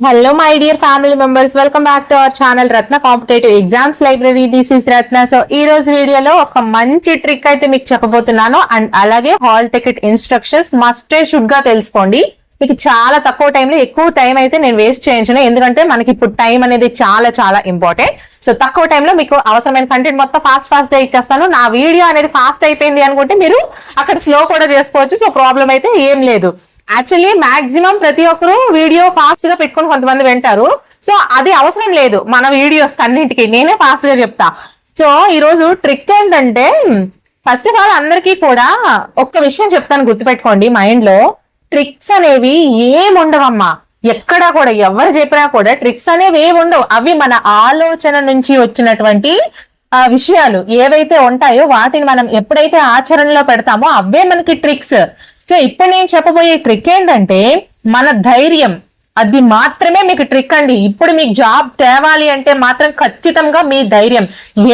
Hello my dear family members welcome back to our channel Ratna competitive exams library this is Ratna so ఈ రోజు వీడియోలో ఒక మంచి trick అయితే మీకు చెప్పబోతున్నాను. అండ్ అలాగే హాల్ టికెట్ ఇన్స్ట్రక్షన్స్ మస్ట్ షుడ్గా తెలుసుకోండి. మీకు చాలా తక్కువ టైంలో ఎక్కువ టైం అయితే నేను వేస్ట్ చేయించను. ఎందుకంటే మనకి ఇప్పుడు టైం అనేది చాలా చాలా ఇంపార్టెంట్ సో తక్కువ టైంలో మీకు అవసరమైన కంటెంట్ మొత్తం ఫాస్ట్ ఫాస్ట్గా ఇచ్చేస్తాను. నా వీడియో అనేది ఫాస్ట్ అయిపోయింది అనుకుంటే మీరు అక్కడ స్లో కూడా చేసుకోవచ్చు. సో ప్రాబ్లం అయితే ఏం లేదు. యాక్చువల్లీ మాక్సిమం ప్రతి ఒక్కరు వీడియో ఫాస్ట్గా కొంతమంది వింటారు. సో అది అవసరం లేదు. మన వీడియోస్ అన్నింటికి నేనే ఫాస్ట్గా చెప్తా. సో ఈరోజు ట్రిక్ ఏంటంటే ఫస్ట్ ఆఫ్ ఆల్ అందరికీ కూడా ఒక్క విషయం చెప్తాను గుర్తుపెట్టుకోండి మైండ్లో ట్రిక్స్ అనేవి ఏముండవమ్మా ఎక్కడా కూడా ఎవరు చెప్పినా కూడా ట్రిక్స్ అనేవి ఏమి ఉండవు. అవి మన ఆలోచన నుంచి వచ్చినటువంటి ఆ విషయాలు ఏవైతే ఉంటాయో వాటిని మనం ఎప్పుడైతే ఆచరణలో పెడతామో అవే మనకి ట్రిక్స్ సో ఇప్పుడు నేను చెప్పబోయే ట్రిక్ ఏంటంటే మన ధైర్యం. అది మాత్రమే మీకు ట్రిక్ అండి. ఇప్పుడు మీకు జాబ్ తేవాలి అంటే మాత్రం ఖచ్చితంగా మీ ధైర్యం.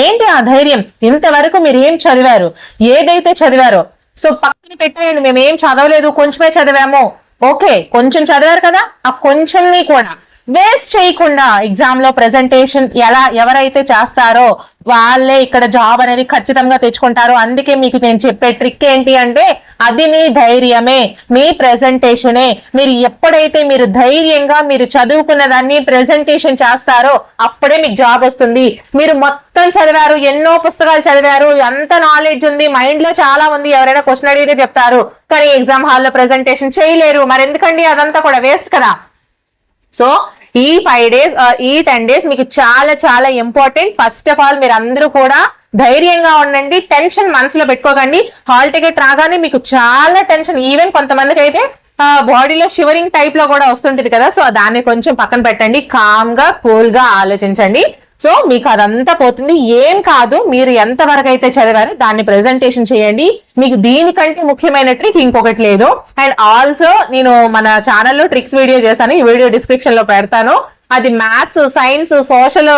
ఏంటి ఆ ధైర్యం? ఇంతవరకు మీరు ఏం చదివారు? ఏదైతే చదివారో సో పక్కన పెట్టేయండి. మేము ఏం చదవలేదు. కొంచెమే చదివాము. ఓకే కొంచెం చదివారు కదా? ఆ కొంచెంని కూడా వేస్ట్ చేయకుండా ఎగ్జామ్లో ప్రెజెంటేషన్ ఎలా ఎవరైతే చేస్తారో వాళ్ళే ఇక్కడ జాబ్ అనేది ఖచ్చితంగా తెచ్చుకుంటారు. అందుకే మీకు నేను చెప్పే ట్రిక్ ఏంటి అంటే అది మీ ధైర్యమే మీ ప్రెజెంటేషనే మీరు ఎప్పుడైతే మీరు ధైర్యంగా మీరు చదువుకున్న దాన్ని ప్రెజెంటేషన్ చేస్తారో అప్పుడే మీకు జాబ్ వస్తుంది. మీరు మొత్తం చదివారు ఎన్నో పుస్తకాలు చదివారు ఎంత నాలెడ్జ్ ఉంది మైండ్లో చాలా ఉంది ఎవరైనా క్వశ్చన్ అడిగితే చెప్తారు. కానీ ఎగ్జామ్ హాల్లో ప్రెజెంటేషన్ చేయలేరు. మరి ఎందుకండి అదంతా కూడా వేస్ట్ కదా. సో ఈ ఫైవ్ డేస్ uh, ఈ టెన్ డేస్ మీకు చాలా చాలా ఇంపార్టెంట్ ఫస్ట్ ఆఫ్ ఆల్ మీరు అందరూ కూడా ధైర్యంగా ఉండండి టెన్షన్ మనసులో పెట్టుకోకండి. హాల్ టికెట్ రాగానే మీకు చాలా టెన్షన్ ఈవెన్ కొంతమందికి అయితే బాడీలో షివరింగ్ టైప్లో కూడా వస్తుంటది కదా సో దాన్ని కొంచెం పక్కన పెట్టండి. కామ్గా కూల్గా ఆలోచించండి. సో మీకు అదంతా పోతుంది. ఏం కాదు మీరు ఎంత వరకు అయితే చదివారో దాన్ని ప్రెజెంటేషన్ చేయండి. మీకు దీనికంటే ముఖ్యమైన ట్రిక్ ఇంకొకటి లేదు. అండ్ ఆల్సో నేను మన ఛానల్లో ట్రిక్స్ వీడియో చేశాను ఈ వీడియో డిస్క్రిప్షన్లో పెడతాను. అది maths science social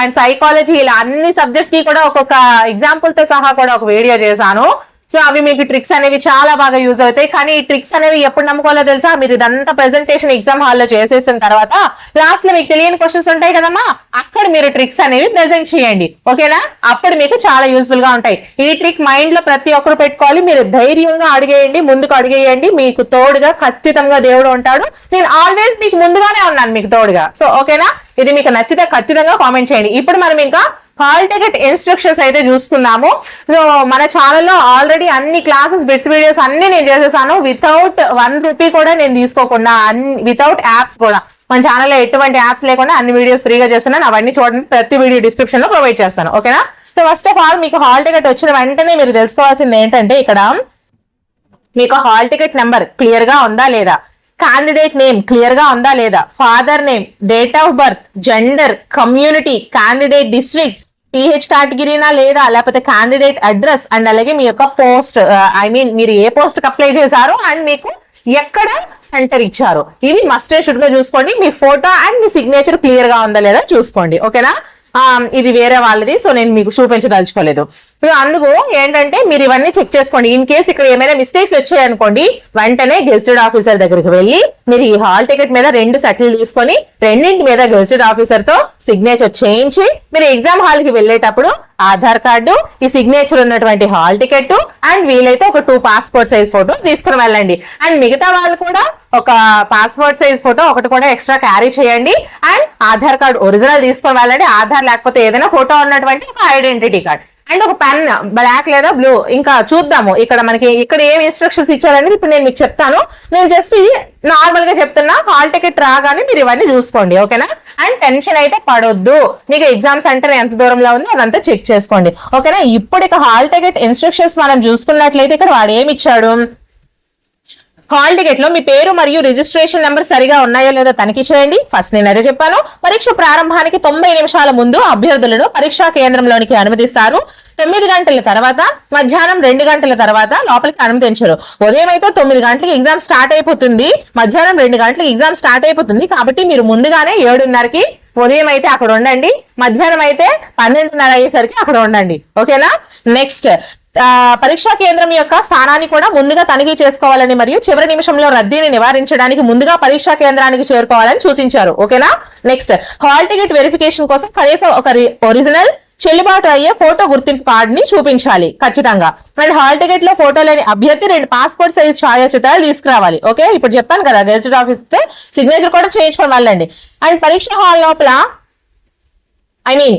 and psychology ఇలా అన్ని సబ్జెక్ట్స్కి కూడా ఒక్కొక్క ఎగ్జాంపుల్తో సహా కూడా ఒక వీడియో చేశాను. సో అవి మీకు ట్రిక్స్ అనేవి చాలా బాగా యూజ్ అవుతాయి. కానీ ఈ ట్రిక్స్ అనేవి ఎప్పుడు నమ్ముకోవాలో తెలుసా? మీరు ఇదంతా ప్రెజెంటేషన్ ఎగ్జామ్ హాల్లో చేసేసిన తర్వాత లాస్ట్లో మీకు తెలియని క్వశ్చన్స్ ఉంటాయి కదమ్మా? అక్కడ మీరు ట్రిక్స్ అనేవి ప్రెజెంట్ చేయండి. ఓకేనా? అప్పుడు మీకు చాలా యూస్ఫుల్గా ఉంటాయి. ఈ ట్రిక్ మైండ్లో ప్రతి ఒక్కరు పెట్టుకోవాలి. మీరు ధైర్యంగా అడిగేయండి ముందుకు అడిగేయండి. మీకు తోడుగా ఖచ్చితంగా దేవుడు ఉంటాడు. నేను ఆల్వేస్ మీకు ముందుగానే ఉన్నాను మీకు తోడుగా. సో ఓకేనా? ఇది మీకు నచ్చితే ఖచ్చితంగా కామెంట్ చేయండి. ఇప్పుడు మనం ఇంకా హాల్ టికెట్ ఇన్స్ట్రక్షన్స్ అయితే చూసుకుందాము. సో మన ఛానల్లో ఆల్రెడీ అన్ని క్లాసెస్ బిట్స్ వీడియోస్ అన్ని నేను చేసేసాను. వితౌట్ వన్ రూపీ కూడా నేను తీసుకోకుండా అన్ని వితౌట్ యాప్స్ కూడా. మన ఛానల్లో ఎటువంటి యాప్స్ లేకుండా అన్ని వీడియోస్ ఫ్రీగా చేస్తున్నాను. అవన్నీ చూడండి. ప్రతి వీడియో డిస్క్రిప్షన్లో ప్రొవైడ్ చేస్తాను. ఓకేనా సో ఫస్ట్ ఆఫ్ ఆల్ మీకు హాల్ టికెట్ వచ్చిన వెంటనే మీరు తెలుసుకోవాల్సింది ఏంటంటే ఇక్కడ మీకు హాల్ టికెట్ నెంబర్ క్లియర్గా ఉందా లేదా? క్యాండిడేట్ నేమ్ క్లియర్గా ఉందా లేదా? Father name date of birth gender community candidate district TH కేటగిరీనా లేదా? లేకపోతే క్యాండిడేట్ అడ్రస్ అండ్ అలాగే మీ యొక్క పోస్ట్ ఐ మీన్ మీరు ఏ పోస్ట్ అప్లై చేశారు అండ్ మీకు ఎక్కడ సెంటర్ ఇచ్చారు. ఇవి మస్ట్ షుడ్గా చూసుకోండి. మీ ఫోటో అండ్ మీ సిగ్నేచర్ క్లియర్గా ఉందా లేదా చూసుకోండి. ఓకేనా ఇది వేరే వాళ్ళది సో నేను మీకు చూపించదలుచుకోలేదు. అందుకు ఏంటంటే మీరు ఇవన్నీ చెక్ చేసుకోండి. ఇన్ కేస్ ఇక్కడ ఏమైనా మిస్టేక్స్ వచ్చాయనుకోండి వెంటనే గెస్టెడ్ ఆఫీసర్ దగ్గరికి వెళ్ళి మీరు ఈ హాల్ టికెట్ మీద రెండు సెటిల్ తీసుకొని రెండింటి మీద గెస్టెడ్ ఆఫీసర్తో సిగ్నేచర్ చేయించి మీరు ఎగ్జామ్ హాల్కి వెళ్ళేటప్పుడు ఆధార్ కార్డు ఈ సిగ్నేచర్ ఉన్నటువంటి హాల్ టికెట్ అండ్ వీలైతే ఒక టూ పాస్పోర్ట్ సైజ్ ఫోటోస్ తీసుకుని వెళ్ళండి. అండ్ మిగతా వాళ్ళు కూడా ఒక పాస్పోర్ట్ సైజ్ ఫోటో ఒకటి కూడా ఎక్స్ట్రా క్యారీ చేయండి. అండ్ ఆధార్ కార్డ్ ఒరిజినల్ తీసుకొని వెళ్ళండి. ఆధార్ లేకపోతే ఏదైనా ఫోటో ఉన్నటువంటి ఒక ఐడెంటిటీ కార్డ్ అండ్ ఒక పెన్ బ్లాక్ లేదా బ్లూ ఇంకా చూద్దాము. ఇక్కడ మనకి ఇక్కడ ఏం ఇన్స్ట్రక్షన్స్ ఇచ్చారనేది ఇప్పుడు నేను మీకు చెప్తాను. నేను జస్ట్ నార్మల్గా చెప్తున్నా హాల్ టికెట్ రాగానే మీరు ఇవన్నీ చూసుకోండి ఓకేనా అండ్ టెన్షన్ అయితే పడొద్దు. మీకు ఎగ్జామ్ సెంటర్ ఎంత దూరంలో ఉందో అదంతా చెక్ చేసుకోండి. ఓకేనా? ఇప్పుడు ఇక హాల్ టికెట్ ఇన్స్ట్రక్షన్స్ మనం చూసుకున్నట్లయితే ఇక్కడ వాడు ఏమి ఇచ్చాడు హాల్ టికెట్లో మీ పేరు మరియు రిజిస్ట్రేషన్ నెంబర్ సరిగా ఉన్నాయో లేదో తనిఖీ చేయండి. ఫస్ట్ నేను అదే చెప్పాను. పరీక్ష ప్రారంభానికి తొంభై నిమిషాల ముందు అభ్యర్థులను పరీక్షా కేంద్రంలోనికి అనుమతిస్తారు. తొమ్మిది గంటల తర్వాత మధ్యాహ్నం రెండు గంటల తర్వాత లోపలికి అనుమతించరు. ఉదయం అయితే తొమ్మిది గంటలకు ఎగ్జామ్ స్టార్ట్ అయిపోతుంది. మధ్యాహ్నం రెండు గంటలకు ఎగ్జామ్ స్టార్ట్ అయిపోతుంది. కాబట్టి మీరు ముందుగానే ఏడున్నరకి ఉదయం అయితే అక్కడ ఉండండి మధ్యాహ్నం అయితే పన్నెండున్నర అయ్యేసరికి అక్కడ ఉండండి. ఓకేనా? నెక్స్ట్ ఆ, పరీక్షా కేంద్రం యొక్క స్థానాన్ని కూడా ముందుగా తనిఖీ చేసుకోవాలని మరియు చివరి నిమిషంలో రద్దీని నివారించడానికి ముందుగా పరీక్షా కేంద్రానికి చేరుకోవాలని సూచించారు. ఓకేనా? నెక్స్ట్ హాల్ టికెట్ వెరిఫికేషన్ కోసం కనీసం ఒక ఒరిజినల్ చెల్లుబాటు అయ్యే ఫోటో గుర్తింపు కార్డుని చూపించాలి. ఖచ్చితంగా. అండ్ హాల్ టికెట్లో ఫోటో లేని అభ్యర్థి రెండు పాస్పోర్ట్ సైజ్ ఛాయాచిత్రాలు తీసుకురావాలి. ఓకే? ఇప్పుడు చెప్పాను కదా గెజిటెడ్ ఆఫీస్ సిగ్నేచర్ కూడా చేయించుకొని వెళ్ళండి. అండ్ పరీక్ష హాల్ లోపల ఐ మీన్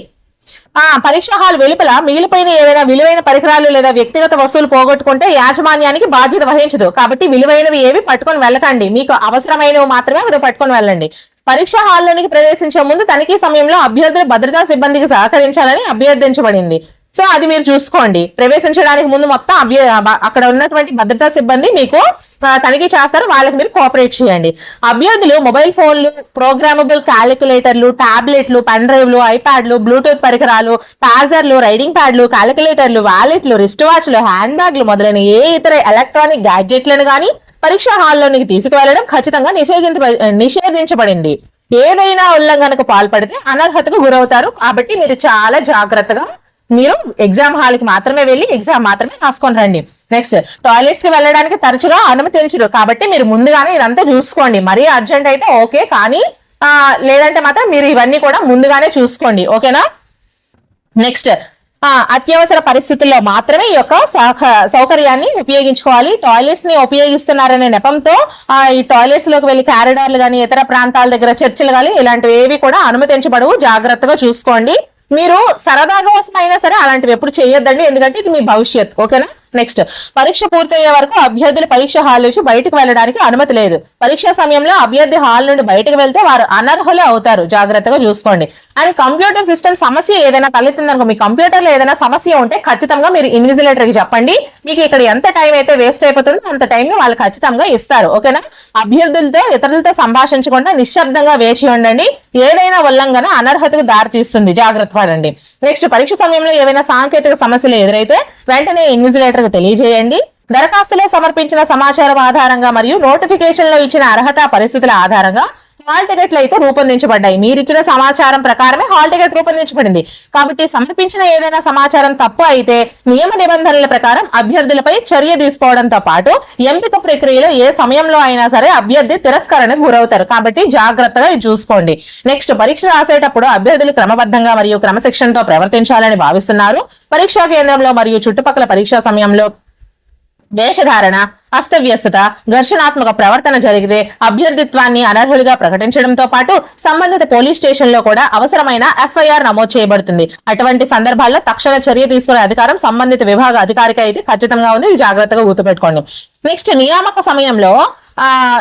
ఆ పరీక్ష హాల్ వెలుపల మిగిలిపోయిన ఏవైనా విలువైన పరికరాలు లేదా వ్యక్తిగత వస్తువులు పోగొట్టుకుంటే యాజమాన్యానికి బాధ్యత వహించదు. కాబట్టి విలువైనవి ఏవి పట్టుకొని వెళ్ళకండి. మీకు అవసరమైనవి మాత్రమే మీరు పట్టుకొని వెళ్ళండి. పరీక్ష హాల్లోనికి ప్రవేశించే ముందు తనిఖీ సమయంలో అభ్యర్థులు భద్రతా సిబ్బందికి సహకరించాలని అభ్యర్థించబడింది. సో అది మీరు చూసుకోండి. ప్రవేశించడానికి ముందు మొత్తం అభ్య అక్కడ ఉన్నటువంటి భద్రతా సిబ్బంది మీకు తనిఖీ చేస్తారు. వాళ్ళకి మీరు కోఆపరేట్ చేయండి. అభ్యర్థులు మొబైల్ ఫోన్లు ప్రోగ్రామబుల్ క్యాలిక్యులేటర్లు టాబ్లెట్లు పెన్ డ్రైవ్లు ఐప్యాడ్లు బ్లూటూత్ పరికరాలు పాజర్లు రైడింగ్ ప్యాడ్లు క్యాలిక్యులేటర్లు వాలెట్లు రిస్ట్ వాచ్లు హ్యాండ్ బ్యాగ్లు మొదలైన ఏ ఇతర ఎలక్ట్రానిక్ గ్యాడ్జెట్లను కానీ పరీక్షా హాల్లోనికి తీసుకువెళ్ళడం ఖచ్చితంగా నిషేధించ నిషేధించబడింది. ఏదైనా ఉల్లంఘనకు పాల్పడితే అనర్హతకు గురవుతారు. కాబట్టి మీరు చాలా జాగ్రత్తగా మీరు ఎగ్జామ్ హాల్కి మాత్రమే వెళ్ళి ఎగ్జామ్ మాత్రమే రాసుకొని రండి. నెక్స్ట్ టాయిలెట్స్కి వెళ్ళడానికి తరచుగా అనుమతించరు. కాబట్టి మీరు ముందుగానే ఇదంతా చూసుకోండి. మరీ అర్జెంట్ అయితే ఓకే. కానీ లేదంటే మాత్రం మీరు ఇవన్నీ కూడా ముందుగానే చూసుకోండి. ఓకేనా? నెక్స్ట్ అత్యవసర పరిస్థితుల్లో మాత్రమే ఈ యొక్క సౌకర్యాన్ని ఉపయోగించుకోవాలి. టాయిలెట్స్ని ఉపయోగిస్తున్నారనే నెపంతో ఆ ఈ టాయిలెట్స్లోకి వెళ్ళి కారిడార్లు కానీ ఇతర ప్రాంతాల దగ్గర చర్చలు కానీ ఇలాంటివి ఏవి కూడా అనుమతించబడవు. జాగ్రత్తగా చూసుకోండి. మీరు సరదాగా కోసం అయినా సరే అలాంటివి ఎప్పుడు చేయొద్దండి. ఎందుకంటే ఇది మీ భవిష్యత్. ఓకేనా? నెక్స్ట్ పరీక్ష పూర్తయ్యే వరకు అభ్యర్థులు పరీక్ష హాల్ నుంచి బయటకు వెళ్ళడానికి అనుమతి లేదు. పరీక్ష సమయంలో అభ్యర్థి హాల్ నుండి బయటకు వెళ్తే వారు అనర్హులు అవుతారు. జాగ్రత్తగా చూసుకోండి. అండ్ కంప్యూటర్ సిస్టమ్ సమస్య ఏదైనా తలెత్తిందనుకో మీ కంప్యూటర్లో ఏదైనా సమస్య ఉంటే ఖచ్చితంగా మీరు ఇన్విజిలేటర్కి చెప్పండి. మీకు ఇక్కడ ఎంత టైం అయితే వేస్ట్ అయిపోతుందో అంత టైంని వాళ్ళు ఖచ్చితంగా ఇస్తారు. ఓకేనా? అభ్యర్థులతో ఇతరులతో సంభాషించకుండా నిశ్శబ్దంగా వేచి ఉండండి. ఏదైనా ఉల్లంఘన అనర్హతకు దారితీస్తుంది. జాగ్రత్త పడండి. నెక్స్ట్ పరీక్ష సమయంలో ఏవైనా సాంకేతిక సమస్యలు ఎదురైతే వెంటనే ఇన్విజిలేటర్కు తెలియజేయండి. దరఖాస్తులో సమర్పించిన సమాచారం ఆధారంగా మరియు నోటిఫికేషన్లో ఇచ్చిన అర్హత పరిస్థితుల ఆధారంగా హాల్ టికెట్లు అయితే రూపొందించబడ్డాయి. మీరు ఇచ్చిన సమాచారం ప్రకారమే హాల్ టికెట్ రూపొందించబడింది. కాబట్టి సమర్పించిన ఏదైనా సమాచారం తప్పు అయితే నియమ నిబంధనల ప్రకారం అభ్యర్థులపై చర్య తీసుకోవడంతో పాటు ఎంపిక ప్రక్రియలో ఏ సమయంలో అయినా సరే అభ్యర్థి తిరస్కరణకు గురవుతారు. కాబట్టి జాగ్రత్తగా చూసుకోండి. నెక్స్ట్ పరీక్ష రాసేటప్పుడు అభ్యర్థులు క్రమబద్ధంగా మరియు క్రమశిక్షణతో ప్రవర్తించాలని భావిస్తున్నారు. పరీక్షా కేంద్రంలో మరియు చుట్టుపక్కల పరీక్షా సమయంలో వేషధారణ అస్తవ్యస్తత ఘర్షణాత్మక ప్రవర్తన జరిగితే అభ్యర్థిత్వాన్ని అనర్హులుగా ప్రకటించడంతో పాటు సంబంధిత పోలీస్ స్టేషన్లో కూడా అవసరమైన ఎఫ్ఐఆర్ నమోదు చేయబడుతుంది. అటువంటి సందర్భాల్లో తక్షణ చర్య తీసుకునే అధికారం సంబంధిత విభాగ అధికారికి అయితే ఖచ్చితంగా ఉంది. ఇది జాగ్రత్తగా గుర్తుపెట్టుకోండి. నెక్స్ట్ నియామక సమయంలో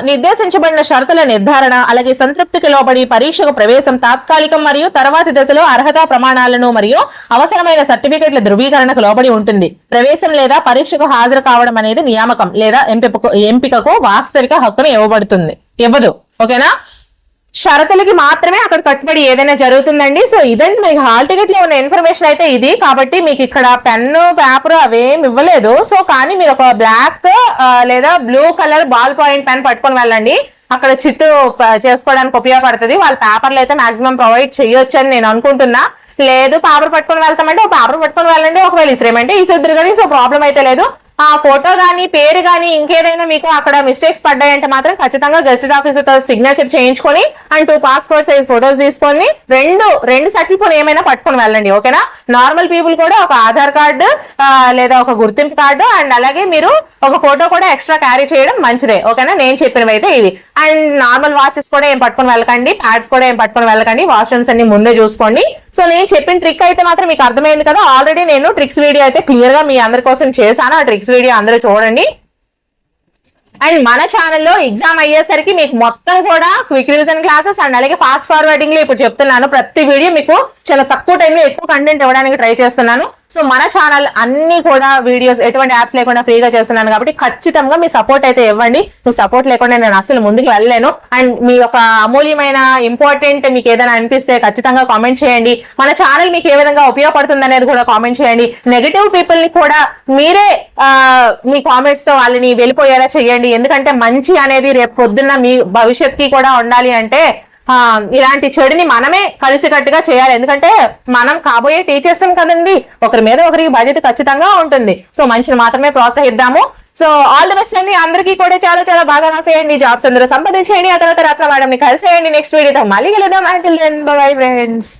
నిర్దేశించబడిన షరతుల నిర్ధారణ అలాగే సంతృప్తికి లోబడి పరీక్షకు ప్రవేశం తాత్కాలికం మరియు తర్వాతి దశలో అర్హత ప్రమాణాలను మరియు అవసరమైన సర్టిఫికెట్ల ధృవీకరణకు లోబడి ఉంటుంది. ప్రవేశం లేదా పరీక్షకు హాజరు కావడం అనేది నియామకం లేదా ఎంపికకు ఎంపికకు వాస్తవిక హక్కును ఇవ్వబడుతుంది. ఇవ్వదు. ఓకేనా? షరతులకి మాత్రమే అక్కడ కట్టుబడి ఏదైనా జరుగుతుందండి. సో ఇదండి మీకు హాల్ టికెట్లో ఉన్న ఇన్ఫర్మేషన్ అయితే ఇది. కాబట్టి మీకు ఇక్కడ పెన్ను పేపర్ అవేమి ఇవ్వలేదు. సో కానీ మీరు ఒక బ్లాక్ లేదా blue colour ball point pen పట్టుకొని వెళ్ళండి. అక్కడ చిత్తు చేసుకోవడానికి ఉపయోగపడుతుంది. వాళ్ళ పేపర్లు అయితే మాక్సిమం ప్రొవైడ్ చేయొచ్చు అని నేను అనుకుంటున్నా. లేదు పేపర్ పట్టుకొని వెళ్తామంటే ఒక పేపర్ పట్టుకొని వెళ్ళండి. ఒకవేళ ఇసిరేమంటే ఇసిద్దరు కానీ సో ప్రాబ్లం అయితే లేదు. ఆ ఫోటో కానీ పేరు కానీ ఇంకేదైనా మీకు అక్కడ మిస్టేక్స్ పడ్డాయంటే మాత్రం ఖచ్చితంగా గెస్టెడ్ ఆఫీసర్తో సిగ్నేచర్ చేయించుకొని and two passport size photos తీసుకొని రెండు రెండు సర్టిఫికేట్ ఏమైనా పట్టుకొని వెళ్ళండి ఓకేనా నార్మల్ పీపుల్ కూడా ఒక ఆధార్ కార్డు లేదా ఒక గుర్తింపు కార్డు అండ్ అలాగే మీరు ఒక ఫోటో కూడా ఎక్స్ట్రా క్యారీ చేయడం మంచిదే ఓకేనా నేను చెప్పినవి అయితే ఇవి. అండ్ నార్మల్ వాచెస్ కూడా ఏం పట్టుకొని వెళ్ళకండి ప్యాడ్స్ కూడా ఏం పట్టుకొని వెళ్ళకండి వాష్రూమ్స్ అన్ని ముందే చూసుకోండి. సో నేను చెప్పిన ట్రిక్ అయితే మాత్రం మీకు అర్థమైంది కదా ఆల్రెడీ నేను ట్రిక్స్ వీడియో అయితే క్లియర్గా మీ అందరి కోసం చేశాను ఆ ట్రిక్స్ వీడియో అందరూ చూడండి. అండ్ మన ఛానల్లో ఎగ్జామ్ అయ్యేసరికి మీకు మొత్తం కూడా క్విక్ రివిజన్ క్లాసెస్ అండ్ అలాగే ఫాస్ట్ ఫార్వర్డింగ్లో ఇప్పుడు చెప్తున్నాను. ప్రతి వీడియో మీకు చాలా తక్కువ టైంలో ఎక్కువ కంటెంట్ ఇవ్వడానికి ట్రై చేస్తున్నాను. సో మన ఛానల్ అన్ని కూడా వీడియోస్ ఎటువంటి యాప్స్ లేకుండా ఫ్రీగా చేస్తున్నాను కాబట్టి ఖచ్చితంగా మీ సపోర్ట్ అయితే ఇవ్వండి. మీ సపోర్ట్ లేకుండా నేను అసలు ముందుకు వెళ్ళలేను. అండ్ మీ యొక్క అమూల్యమైన ఇంపార్టెంట్ మీకు ఏదైనా అనిపిస్తే ఖచ్చితంగా కామెంట్ చేయండి. మన ఛానల్ మీకు ఏ విధంగా ఉపయోగపడుతుంది అనేది కూడా కామెంట్ చేయండి. నెగటివ్ పీపుల్ని కూడా మీరే మీ కామెంట్స్తో వాళ్ళని వెళ్ళిపోయేలా చేయండి. ఎందుకంటే మంచి అనేది రేపు పొద్దున్న మీ భవిష్యత్కి కూడా ఉండాలి అంటే ఇలాంటి చెడుని మనమే కలిసికట్టుగా చేయాలి. ఎందుకంటే మనం కాబోయే టీచర్స్ కదండి ఒకరి మీద ఒకరికి బాధ్యత ఖచ్చితంగా ఉంటుంది. సో మనిషిని మాత్రమే ప్రోత్సహిద్దాము. సో ఆల్ ది బెస్ట్ అండి. అందరికీ కూడా చాలా చాలా బాగా రాసేయండి జాబ్స్ అందరూ సంపాదించేయండి. ఆ తర్వాత రత్న మేడం ని కలిసేయండి నెక్స్ట్ వీడియోతో మళ్ళీ కలుద్దాం. Until bye friends